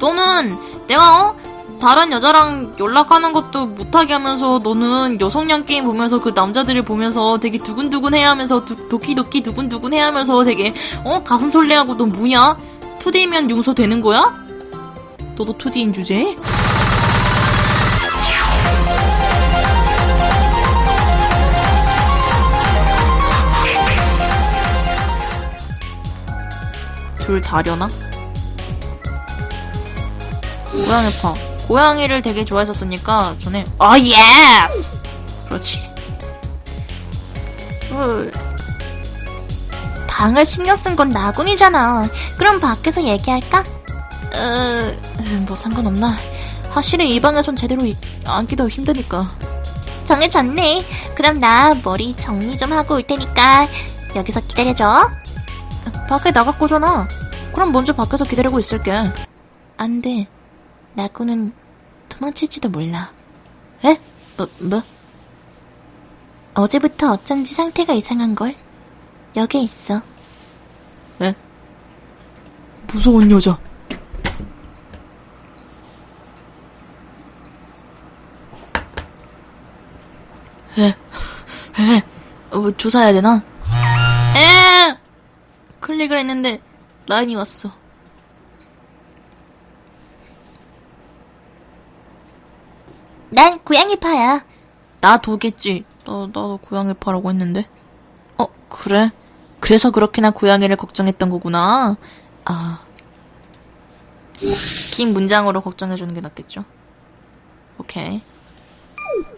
너는 내가 어? 다른 여자랑 연락하는 것도 못하게 하면서 너는 여성냥 게임 보면서 그 남자들을 보면서 되게 두근두근 해야 하면서 두- 도끼도끼 두근두근 해야 하면서 되게 어 가슴 설레하고 너 뭐냐? 2D면 용서되는 거야? 너도 2D인 주제에? 둘 다려나? 고양이 파. 고양이를 되게 좋아했었으니까 전에 아 예스! 그렇지. 그 방을 신경 쓴 건 나군이잖아. 그럼 밖에서 얘기할까? 어, 뭐 상관없나? 확실히 이 방에선 제대로 이- 앉기도 힘드니까. 정해졌네. 그럼 나 머리 정리 좀 하고 올 테니까 여기서 기다려줘. 밖에 나갈 거잖아. 그럼 먼저 밖에서 기다리고 있을게. 안 돼. 나군은 도망칠지도 몰라. 에? 뭐, 뭐? 어제부터 어쩐지 상태가 이상한 걸. 여기에 있어. 에? 무서운 여자. 에? 에? 어, 뭐 조사해야 되나? 에! 클릭을 했는데 라인이 왔어. 난 고양이 파야. 나 도겠지. 나, 나도 고양이 파라고 했는데. 어, 그래? 그래서 그렇게나 고양이를 걱정했던 거구나. 아. 긴 문장으로 걱정해주는 게 낫겠죠? 오케이.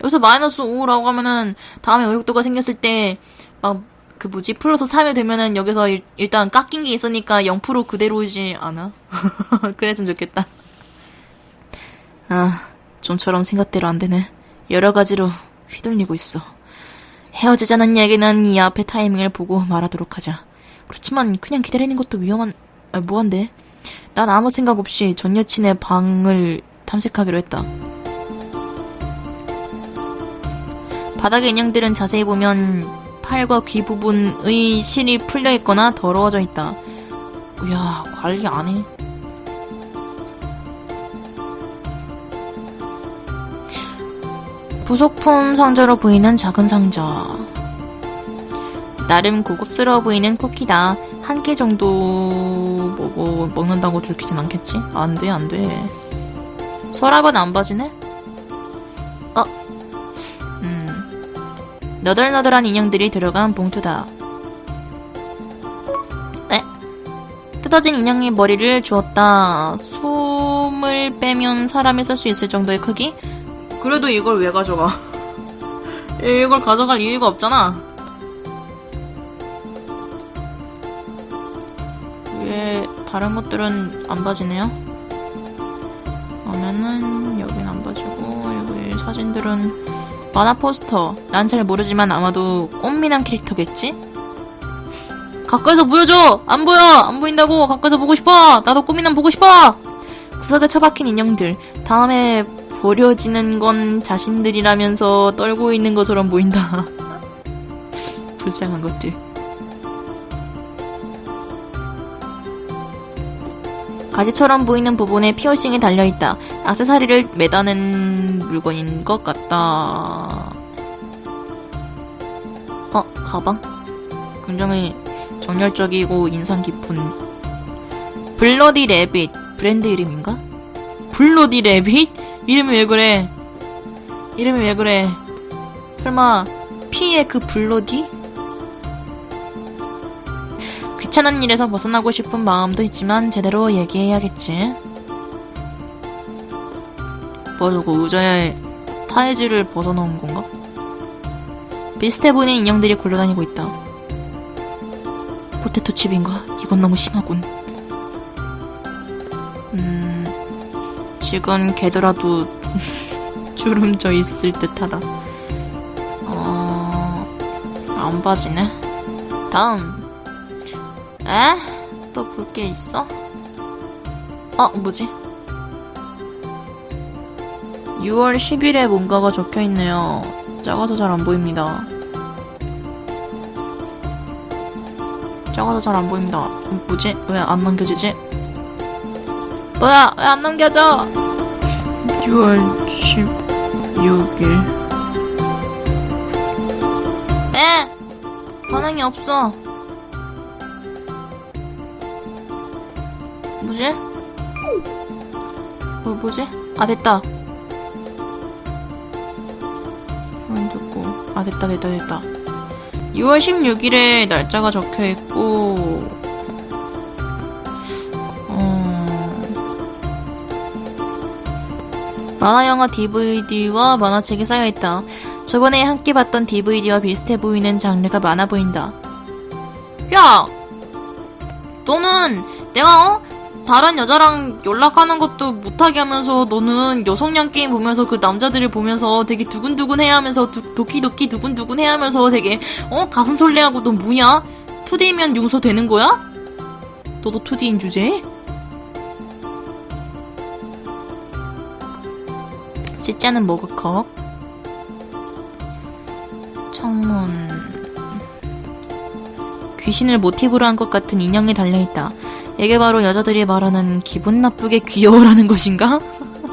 여기서 마이너스 5라고 하면은 다음에 의욕도가 생겼을 때, 막, 그 뭐지, 플러스 3이 되면은 여기서 일, 일단 깎인 게 있으니까 0% 그대로지 않아? 그랬으면 좋겠다. 아, 좀처럼 생각대로 안 되네. 여러 가지로 휘둘리고 있어. 헤어지자는 얘기는 이 앞에 타이밍을 보고 말하도록 하자. 그렇지만 그냥 기다리는 것도 위험한, 아, 뭐한데? 난 아무 생각 없이 전 여친의 방을 탐색하기로 했다. 바닥의 인형들은 자세히 보면 팔과 귀 부분의 실이 풀려 있거나 더러워져 있다. 이야, 관리 안 해. 부속품 상자로 보이는 작은 상자. 나름 고급스러워 보이는 쿠키다. 한 개 정도 먹어, 먹는다고 들키진 않겠지? 안 돼, 안 돼. 서랍은 안 봐지네? 어, 음. 너덜너덜한 인형들이 들어간 봉투다. 에? 뜯어진 인형의 머리를 주었다. 솜을 빼면 사람이 쓸 수 있을 정도의 크기? 그래도 이걸 왜 가져가? 이걸 가져갈 이유가 없잖아. 왜 다른 것들은 안 봐지네요? 그러면은 여긴 안 봐지고 여기 사진들은 만화 포스터. 난 잘 모르지만 아마도 꽃미남 캐릭터겠지? 가까이서 보여줘! 안 보여! 안 보인다고! 가까이서 보고 싶어! 나도 꽃미남 보고 싶어! 구석에 처박힌 인형들. 다음에 버려지는 건 자신들이라면서 떨고 있는 것처럼 보인다. 불쌍한 것들. 가지처럼 보이는 부분에 피어싱이 달려있다. 악세사리를 매다는 물건인 것 같다. 어, 가방? 굉장히 정열적이고 인상 깊은 블러디 레빗 브랜드 이름인가? 블러디 레빗? 이름이 왜 그래? 이름이 왜 그래? 설마 피의 그 블러디? 귀찮은 일에서 벗어나고 싶은 마음도 있지만 제대로 얘기해야겠지. 뭐 저거 의자에 타이즈를 벗어놓은 건가? 비슷해 보이는 인형들이 굴러다니고 있다. 포테토 칩인가? 이건 너무 심하군. 음, 지금 개더라도 주름져 있을 듯하다. 어, 안 봐지네. 다음. 에? 또 볼 게 있어? 어, 뭐지? 6월 10일에 뭔가가 적혀 있네요. 작아서 잘 안 보입니다. 작아서 잘 안 보입니다. 어, 뭐지? 왜 안 넘겨지지? 뭐야, 왜 안 넘겨져? 6월 16일. 왜? 반응이 없어. 뭐지? 뭐, 뭐지? 아, 됐다. 안 됐고. 아, 됐다, 됐다, 됐다. 6월 16일에 날짜가 적혀 있고, 만화 영화 DVD와 만화책이 쌓여 있다. 저번에 함께 봤던 DVD와 비슷해 보이는 장르가 많아 보인다. 야! 너는 내가 어? 다른 여자랑 연락하는 것도 못하게 하면서 너는 여성냥 게임 보면서 그 남자들을 보면서 되게 두근두근 해야 하면서 두- 도끼도끼 두근두근 해야 하면서 되게 어? 가슴 설레하고 너 뭐냐? 2D면 용서되는 거야? 너도 2D인 주제에? 씻자는 머그컵 창문 귀신을 모티브로 한 것 같은 인형이 달려있다. 이게 바로 여자들이 말하는 기분 나쁘게 귀여워라는 것인가?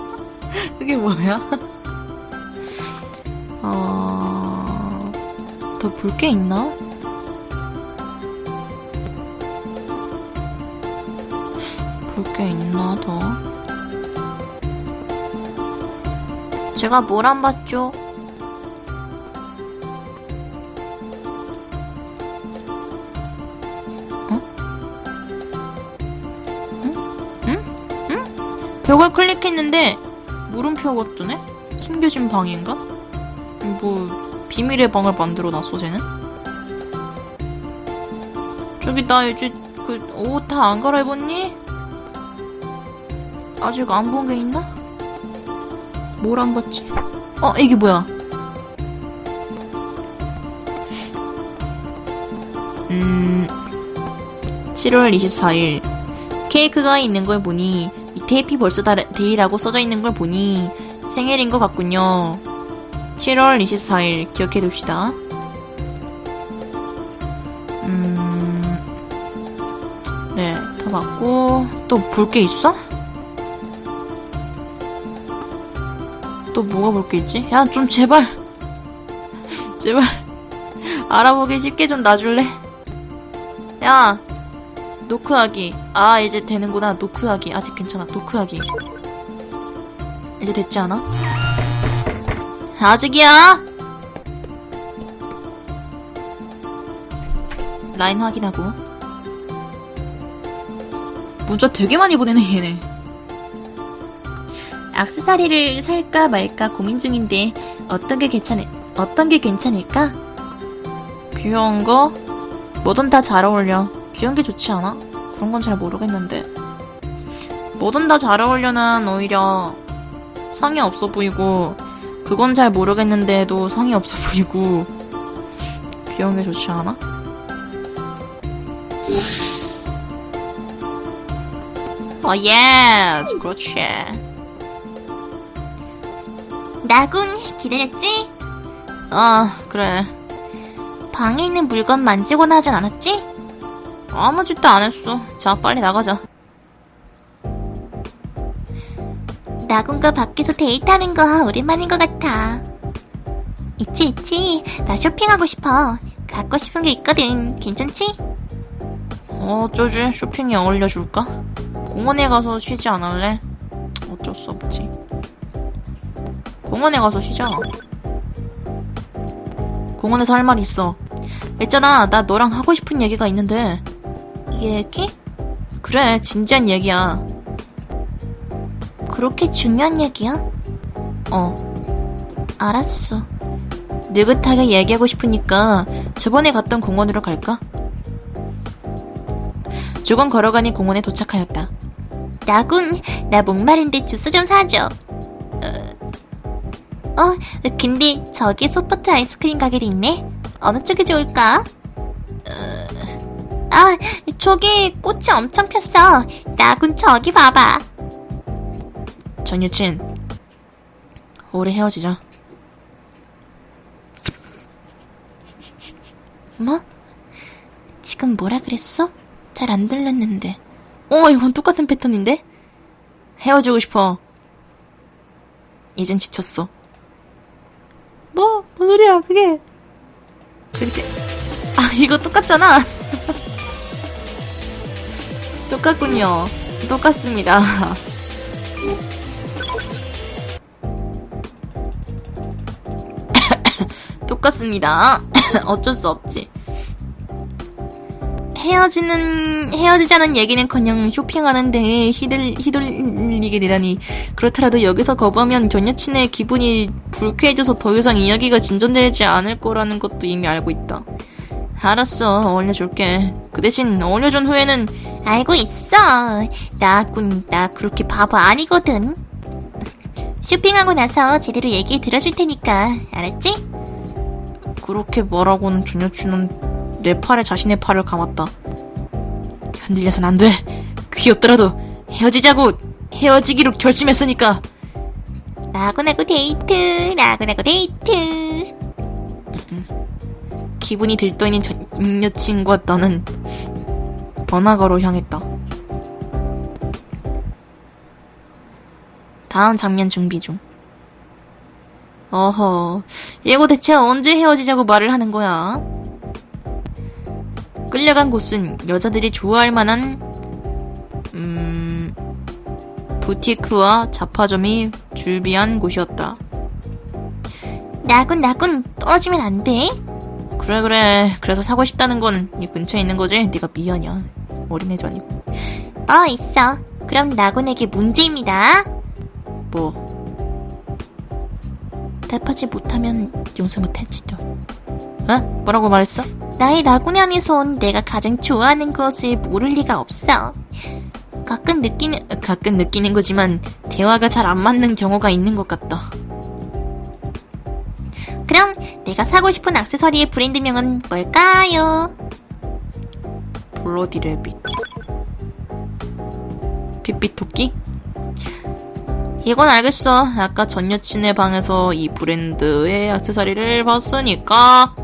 그게 뭐야? 어... 더 볼 게 있나? 볼 게 있나 더? 제가 뭘 안 봤죠? 벽을 클릭했는데 물음표가 뜨네? 숨겨진 방인가? 뭐 비밀의 방을 만들어 놨어 쟤는? 저기 나 이제 그 옷 다 안 갈아입었니? 아직 안 본 게 있나? 뭘 안 봤지? 어 이게 뭐야? 음 7월 24일 케이크가 있는 걸 보니 밑에 해피 벌써 데이라고 써져 있는 걸 보니 생일인 것 같군요. 7월 24일 기억해 둡시다. 음, 네, 다 봤고 또 볼 게 있어? 또 뭐가 볼 게 있지? 야, 좀 제발, 제발 알아보기 쉽게 좀 놔줄래? 야, 노크하기. 아, 이제 되는구나. 노크하기. 아직 괜찮아. 노크하기. 이제 됐지 않아? 아직이야! 라인 확인하고. 문자 되게 많이 보내네, 얘네. 악세사리를 살까 말까 고민 중인데, 어떤 게 괜찮을, 어떤 게 괜찮을까? 귀여운 거? 뭐든 다 잘 어울려. 귀여운 게 좋지 않아? 그런 건 잘 모르겠는데. 뭐든 다 잘 어울려는 오히려 성이 없어 보이고, 그건 잘 모르겠는데도 성이 없어 보이고, 귀여운 게 좋지 않아? 어, 예! 그렇지. 나군 기다렸지? 아, 그래. 방에 있는 물건 만지거나 하진 않았지? 아무 짓도 안 했어. 자, 빨리 나가자. 나군과 밖에서 데이트하는 거 오랜만인 것 같아. 있지 있지. 나 쇼핑하고 싶어. 갖고 싶은 게 있거든. 괜찮지? 어, 어쩌지? 쇼핑에 어울려줄까? 공원에 가서 쉬지 않을래? 어쩔 수 없지. 공원에 가서 쉬자. 공원에서 할 말 있어. 있잖아, 나 너랑 하고 싶은 얘기가 있는데. 얘기? 그래, 진지한 얘기야. 그렇게 중요한 얘기야? 어, 알았어. 느긋하게 얘기하고 싶으니까 저번에 갔던 공원으로 갈까? 조금 걸어가니 공원에 도착하였다. 나군, 나 목마른데 주스 좀 사줘. 어, 어, 근데 저기 소프트 아이스크림 가게도 있네. 어느 쪽이 좋을까? 어, 아, 저기 꽃이 엄청 폈어. 나군 저기 봐봐. 전 여친, 올해 헤어지자. 뭐? 지금 뭐라 그랬어? 잘 안 들렸는데. 어, 이건 똑같은 패턴인데? 헤어지고 싶어. 이젠 지쳤어. 소리야, 그게. 그렇게. 아, 이거 똑같잖아. 똑같군요. 똑같습니다. 똑같습니다. 어쩔 수 없지. 헤어지는 헤어지자는 얘기는커녕 쇼핑하는데 휘둘 휘둘리게 되다니 그렇더라도 여기서 거부하면 전 여친의 기분이 불쾌해져서 더 이상 이야기가 진전되지 않을 거라는 것도 이미 알고 있다. 알았어, 어울려줄게. 그 대신 어울려준 후에는 알고 있어. 나군, 나 그렇게 바보 아니거든. 쇼핑하고 나서 제대로 얘기 들어줄 테니까, 알았지? 그렇게 말하고는 전 여친은 내 팔에 자신의 팔을 감았다. 흔들려선 안 돼. 귀엽더라도 헤어지자고 헤어지기로 결심했으니까. 나군하고 데이트, 나군하고 데이트. 기분이 들떠있는 전 여친과 나는 번화가로 향했다. 다음 장면 준비 중. 어허, 얘고 대체 언제 헤어지자고 말을 하는 거야? 끌려간 곳은 여자들이 좋아할 만한, 음, 부티크와 잡화점이 줄비한 곳이었다. 나군, 나군, 떨어지면 안 돼. 그래 그래 그래서 사고 싶다는 건 이 근처에 있는 거지 네가 미연이야 어린애도 아니고 어, 있어. 그럼 나군에게 문제입니다. 뭐 답하지 못하면 용서 못 했지도 어? 뭐라고 말했어? 나의 나군의 안에선 내가 가장 좋아하는 것을 모를 리가 없어. 가끔 느끼는, 가끔 느끼는 거지만 대화가 잘 안 맞는 경우가 있는 것 같다 그럼 내가 사고 싶은 액세서리의 브랜드명은 뭘까요? 블러디 레빗 핏빛 토끼? 이건 알겠어 아까 전 여친의 방에서 이 브랜드의 액세서리를 봤으니까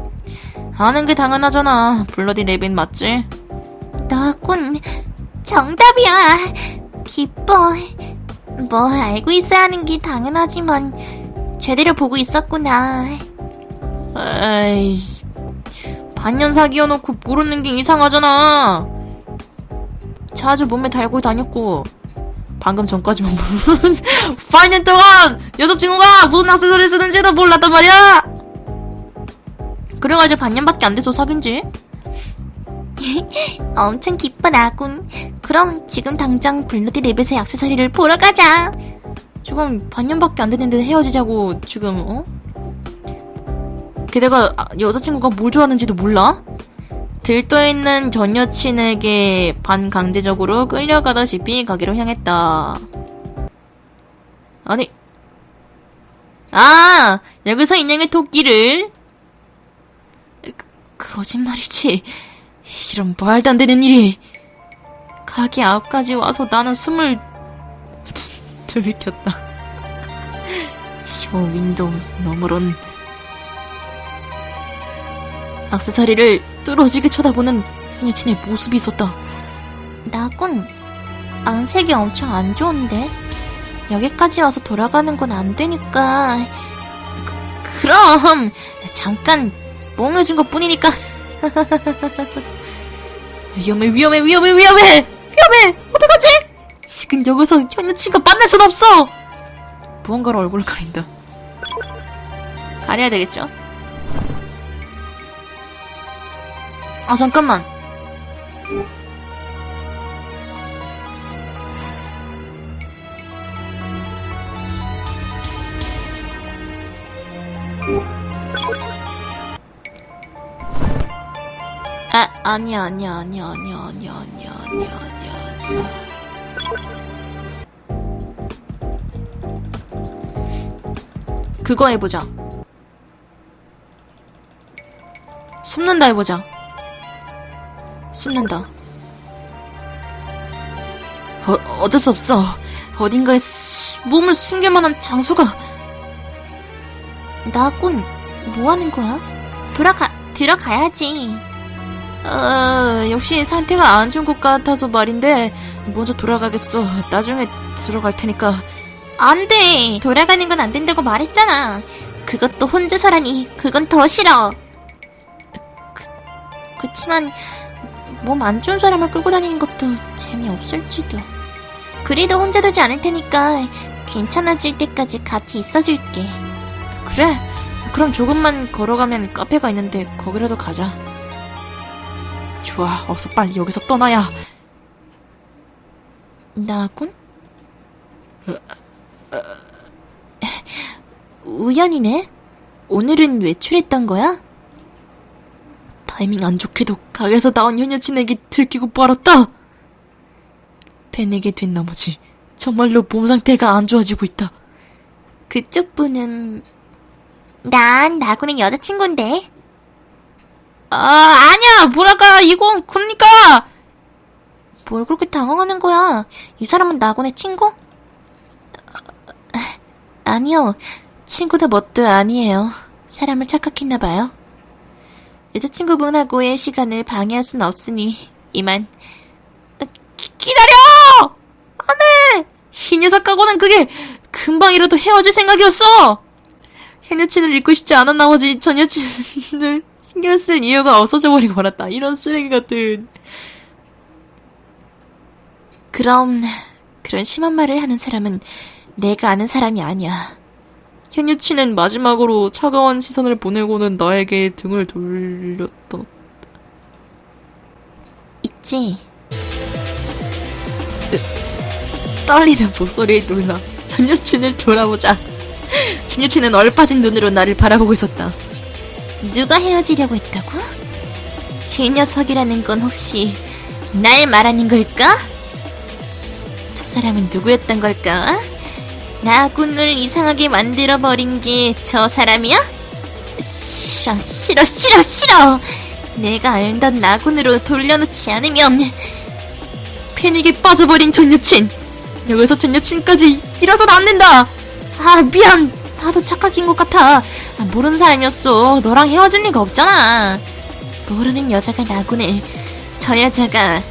아는 게 당연하잖아 블러디 레빗 맞지? 나군, 정답이야. 기뻐. 뭐 알고 있어야 하는 게 당연하지만 제대로 보고 있었구나. 에이, 반년 사귀어놓고 모르는 게 이상하잖아. 자주 몸에 달고 다녔고, 방금 전까지만 모르는, 반년 동안 여자친구가 무슨 액세서리 쓰는지도 몰랐단 말이야! 그래가지고 반년밖에 안 돼서 사귄 지? 엄청 기뻐 나군. 그럼 지금 당장 블러디 랩에서 액세서리를 보러 가자. 지금 반년밖에 안 됐는데 헤어지자고 지금, 어? 게다가 아, 여자친구가 뭘 좋아하는지도 몰라? 들떠있는 전 여친에게 반강제적으로 끌려가다시피 가기로 향했다. 아니, 아! 여기서 인형의 토끼를? 그, 거짓말이지. 이런 말도 안 되는 일이. 가게 앞까지 와서 나는 숨을 들켰다. 쇼 윈도우 너머론 악세사리를 뚫어지게 쳐다보는 현 여친의 모습이 있었다. 나군, 안색이 엄청 안 좋은데? 여기까지 와서 돌아가는 건 안 되니까. 그, 그럼 잠깐 멍해준 것 뿐이니까. 위험해 위험해 위험해 위험해 위험해 어떡하지? 지금 여기서 현 여친과 만날 순 없어. 무언가로 얼굴을 가린다. 가려야 되겠죠? 아 잠깐만. 아 아니야 아니야 아니야 아니야 아니야 아니야 아니야 아니야 아니야. 그거 해보자. 숨는다 해보자. 숨는다. 어, 어쩔 수 없어. 어딘가에 수- 몸을 숨길 만한 장소가. 나군, 뭐 하는 거야? 돌아가, 들어가야지. 어, 역시 상태가 안 좋은 것 같아서 말인데, 먼저 돌아가겠어. 나중에 들어갈 테니까. 안 돼! 돌아가는 건 안 된다고 말했잖아. 그것도 혼자서라니, 그건 더 싫어. 그, 그치만, 몸 안 좋은 사람을 끌고 다니는 것도 재미없을지도. 그래도 혼자 두지 않을 테니까, 괜찮아질 때까지 같이 있어줄게. 그래. 그럼 조금만 걸어가면 카페가 있는데 거기라도 가자. 좋아. 어서 빨리 여기서 떠나야. 나군? 우연이네? 오늘은 외출했던 거야? 타이밍 안 좋게도 가게에서 나온 현여친에게 들키고 말았다. 팬에게 된 나머지 정말로 몸 상태가 안 좋아지고 있다. 그쪽 분은 난 나군의 여자친구인데 아 아니야. 뭐랄까. 이건 그러니까. 뭘 그렇게 당황하는 거야? 이 사람은 나군의 친구? 아, 아니요. 친구도 뭣도 아니에요. 사람을 착각했나 봐요. 여자친구분하고의 시간을 방해할 순 없으니 이만. 기, 기다려! 안돼 이 녀석하고는 그게 금방이라도 헤어질 생각이었어. 현 여친을 잊고 싶지 않은 나머지 전 여친을 신경 쓸 이유가 없어져 버리고 말았다. 이런 쓰레기 같은. 그럼 그런 심한 말을 하는 사람은 내가 아는 사람이 아니야 현 여친은 마지막으로 차가운 시선을 보내고는 나에게 등을 돌렸다. 있지 떨리는 목소리에 놀라 전 여친을 돌아보자. 전 여친은 얼빠진 눈으로 나를 바라보고 있었다. 누가 헤어지려고 했다고? 이 녀석이라는 건 혹시 날 말하는 걸까? 저 사람은 누구였던 걸까? 나군을 이상하게 만들어버린 게 저 사람이야? 싫어, 싫어, 싫어, 싫어! 내가 알던 나군으로 돌려놓지 않으면 패닉에 빠져버린 전 여친. 여기서 전 여친까지 잃어서 남는다. 아 미안 나도 착각인 것 같아. 아, 모르는 사람이었어. 너랑 헤어질 리가 없잖아. 모르는 여자가 나군을 저 여자가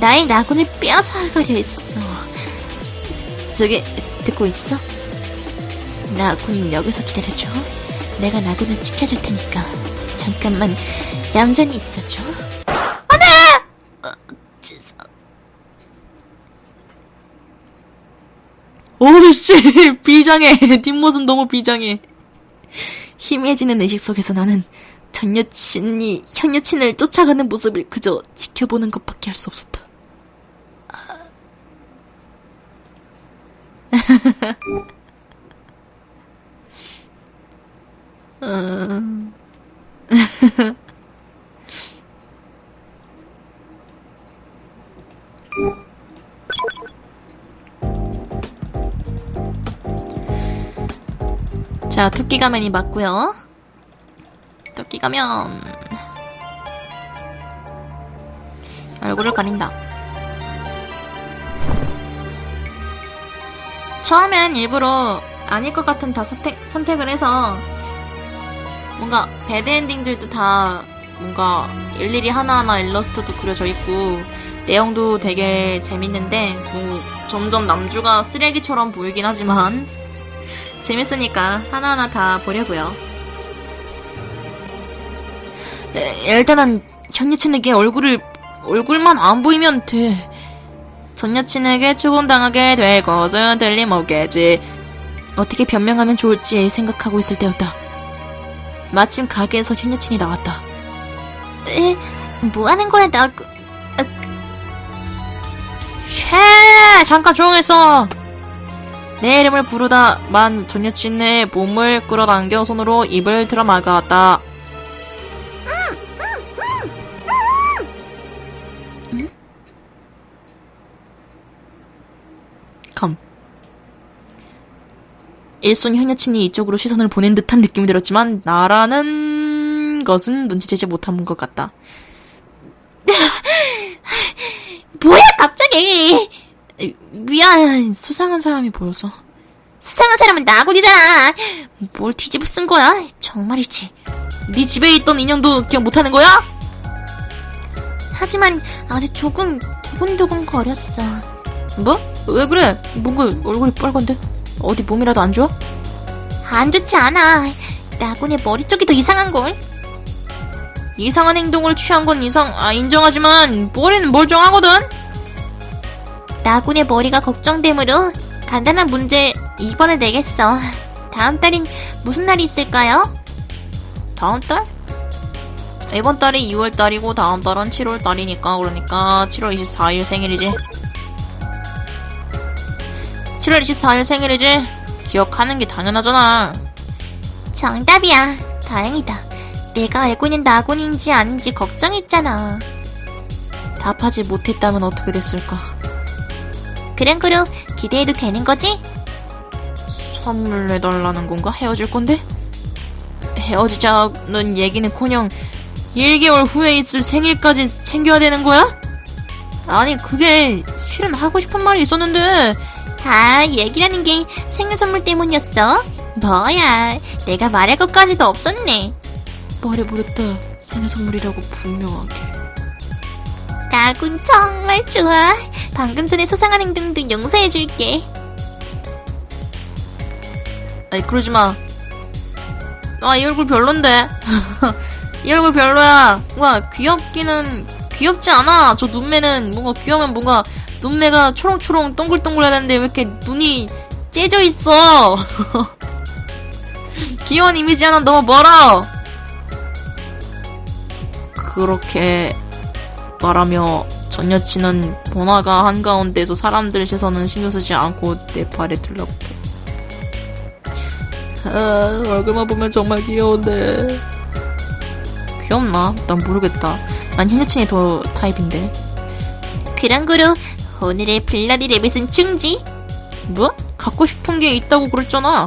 나의 나군을 빼앗아가려 했어. 저기 듣고 있어? 나군 여기서 기다려줘. 내가 나군을 지켜줄 테니까. 잠깐만 얌전히 있어줘 안돼 어, 죄송- 오씨 비장해. 뒷모습 너무 비장해. 희미해지는 의식 속에서 나는 전 여친이 현 여친을 쫓아가는 모습을 그저 지켜보는 것밖에 할 수 없었다 자, 토끼 가면이 맞고요. 토끼 가면 얼굴을 가린다. 처음엔 일부러 아닐 것 같은 다 선택, 선택 을 해서 뭔가 배드 엔딩들도 다 뭔가 일일이 하나하나 일러스트도 그려져 있고 내용도 되게 재밌는데 뭐 점점 남주가 쓰레기처럼 보이긴 하지만 재밌으니까 하나하나 다 보려고요. 에, 일단은 현 여친에게 얼굴을 얼굴만 안 보이면 돼. 전 여친에게 추궁당하게 될 것은 틀림없겠지. 어떻게 변명하면 좋을지 생각하고 있을 때였다. 마침 가게에서 현 여친이 나왔다. 에, 뭐 하는 거야, 나. 그- 쉐! 잠깐 조용했어! 내 이름을 부르다 만 전 여친의 몸을 끌어당겨 손으로 입을 틀어막았다. 음? 컴. 일손 현 여친이 이쪽으로 시선을 보낸 듯한 느낌이 들었지만 나라는 것은 눈치채지 못한 것 같다. 뭐야, 갑자기! 에, 미안, 수상한 사람이 보여서. 수상한 사람은 나군이잖아! 뭘 뒤집어 쓴 거야? 정말이지. 네 집에 있던 인형도 기억 못하는 거야? 하지만 아직 조금 두근두근 거렸어. 뭐? 왜 그래? 뭔가 얼굴이 빨간데? 어디 몸이라도 안 좋아? 안 좋지 않아. 나군의 머리 쪽이 더 이상한 걸? 이상한 행동을 취한 건 이상, 아, 인정하지만, 머리는 멀쩡하거든? 나군의 머리가 걱정되므로 간단한 문제 2번을 내겠어. 다음 달인 무슨 날이 있을까요? 다음 달? 이번 달이 6월 달이고, 다음 달은 7월 달이니까, 그러니까, 7월 24일 생일이지. 7월 24일 생일이지? 기억하는 게 당연하잖아. 정답이야. 다행이다. 내가 알고 있는 나군인지 아닌지 걱정했잖아. 답하지 못했다면 어떻게 됐을까? 그런 거로 기대해도 되는 거지? 선물 내달라는 건가? 헤어질 건데? 헤어지자는 얘기는커녕 1개월 후에 있을 생일까지 챙겨야 되는 거야? 아니 그게 실은 하고 싶은 말이 있었는데 아, 얘기라는 게 생일 선물 때문이었어? 뭐야, 내가 말할 것까지도 없었네. 말해버렸다 생일 선물이라고 분명하게 나군 정말 좋아. 방금 전에 소상한 행동도 용서해줄게. 아니 그러지 마. 아 이 얼굴 별론데. 이 얼굴 별로야. 뭔가 귀엽기는 귀엽지 않아. 저 눈매는 뭔가 귀여우면 뭔가 눈매가 초롱초롱 동글동글해야 되는데 왜 이렇게 눈이 째져 있어? 귀여운 이미지 하나 너무 멀어 그렇게 말하며 전 여친은 번화가 한가운데서 사람들 시선은 신경 쓰지 않고 내 발에 들러붙어 아, 얼굴만 보면 정말 귀여운데. 귀엽나? 난 모르겠다. 난 현여친이 더 타입인데. 그런 거로 오늘의 블라디 레빗은 충지. 뭐? 갖고 싶은 게 있다고 그랬잖아.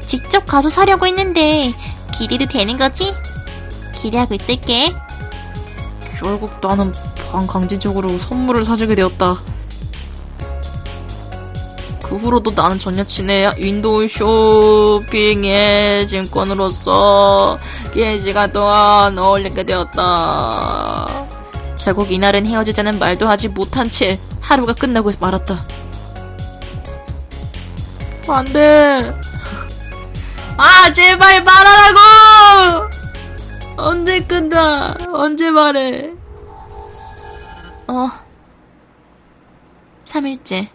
직접 가서 사려고 했는데 기대도 되는 거지? 기대하고 있을게. 결국 나는 반강제적으로 선물을 사주게 되었다. 그 후로도 나는 전 여친의 윈도우 쇼핑의 증권으로서 긴 시간 동안 어울리게 되었다. 결국 이날은 헤어지자는 말도 하지 못한 채 하루가 끝나고 말았다. 안 돼. 아, 제발 말하라고! 언제 끝나? 언제 말해? 어. 3일째.